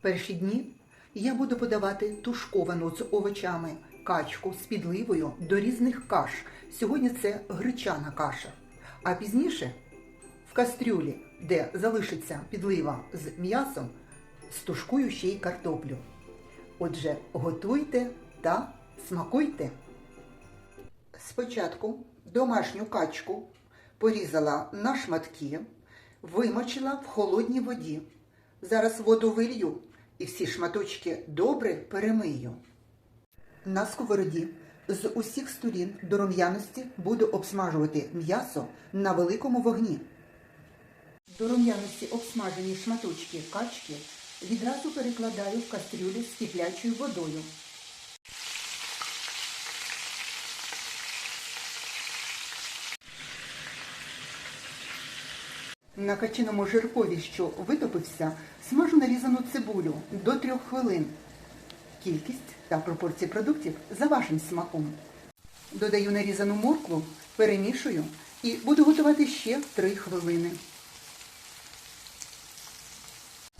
Перші дні я буду подавати тушковану з овочами качку з підливою до різних каш. Сьогодні це гречана каша. А пізніше в кастрюлі, де залишиться підлива з м'ясом, стушкую ще й картоплю. Отже, готуйте та смакуйте. Спочатку домашню качку порізала на шматки, вимочила в холодній воді. Зараз воду вилью і всі шматочки добре перемию. На сковороді з усіх сторін до рум'яності буду обсмажувати м'ясо на великому вогні. До рум'яності обсмажені шматочки качки відразу перекладаю в кастрюлю з киплячою водою. На качиному жиркові, що витопився, смажу нарізану цибулю до трьох хвилин. Кількість та пропорції продуктів за вашим смаком. Додаю нарізану моркву, перемішую і буду готувати ще 3 хвилини.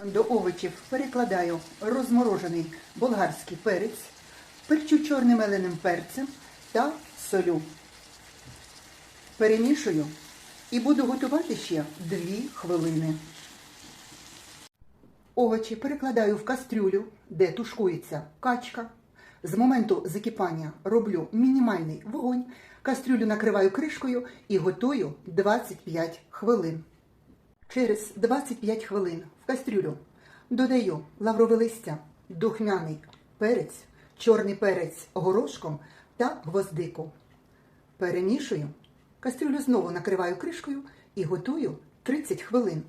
До овочів перекладаю розморожений болгарський перець, перчу чорним меленим перцем та солю. Перемішую і буду готувати ще 2 хвилини. Овочі перекладаю в кастрюлю, де тушкується качка. З моменту закипання роблю мінімальний вогонь, кастрюлю накриваю кришкою і готую 25 хвилин. Через 25 хвилин в кастрюлю додаю лаврове листя, духмяний перець, чорний перець горошком та гвоздику. Перемішую, кастрюлю знову накриваю кришкою і готую 30 хвилин.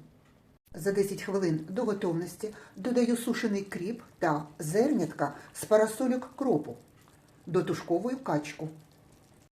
За 10 хвилин до готовності додаю сушений кріп та зернятка з парасольок кропу. Дотушковую качку.